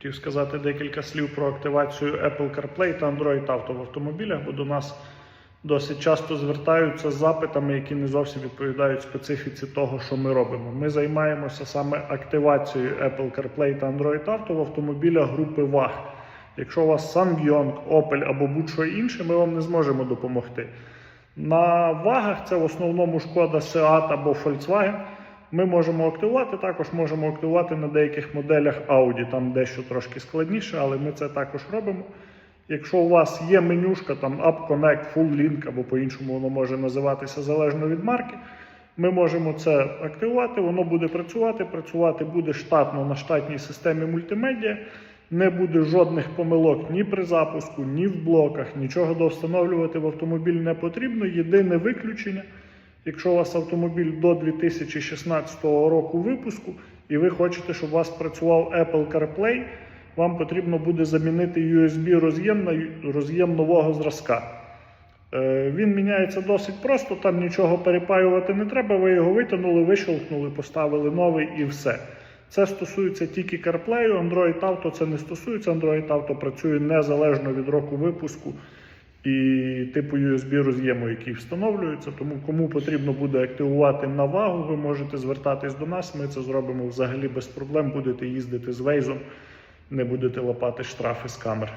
Хотів сказати декілька слів про активацію Apple CarPlay та Android Auto в автомобілях, бо до нас досить часто звертаються з запитами, які не зовсім відповідають специфіці того, що ми робимо. Ми займаємося саме активацією Apple CarPlay та Android Auto в автомобілях групи VAG. Якщо у вас Ssangyong, Opel або будь-що інше, ми вам не зможемо допомогти. На вагах це в основному шкода Seat або Volkswagen. Ми можемо активувати, також можемо активувати на деяких моделях Audi, там дещо трошки складніше, але ми це також робимо. Якщо у вас є менюшка, там App Connect, Full Link або по-іншому воно може називатися залежно від марки, ми можемо це активувати, воно буде працювати. Працювати буде штатно на штатній системі мультимедіа. Не буде жодних помилок ні при запуску, ні в блоках, нічого довстановлювати в автомобіль не потрібно. Єдине виключення, якщо у вас автомобіль до 2016 року випуску, і ви хочете, щоб у вас працював Apple CarPlay, вам потрібно буде замінити USB роз'єм на роз'єм нового зразка. Е, Він міняється досить просто, там нічого перепаювати не треба. Ви його витягнули, вищелкнули, поставили новий і все. Це стосується тільки CarPlay, Android Auto це не стосується. Android Auto працює незалежно від року випуску і типу USB роз'єму, який встановлюється. Тому кому потрібно буде активувати на вагу, ви можете звертатись до нас. Ми це зробимо взагалі без проблем. Будете їздити з вейзом, не будете лапати штрафи з камер.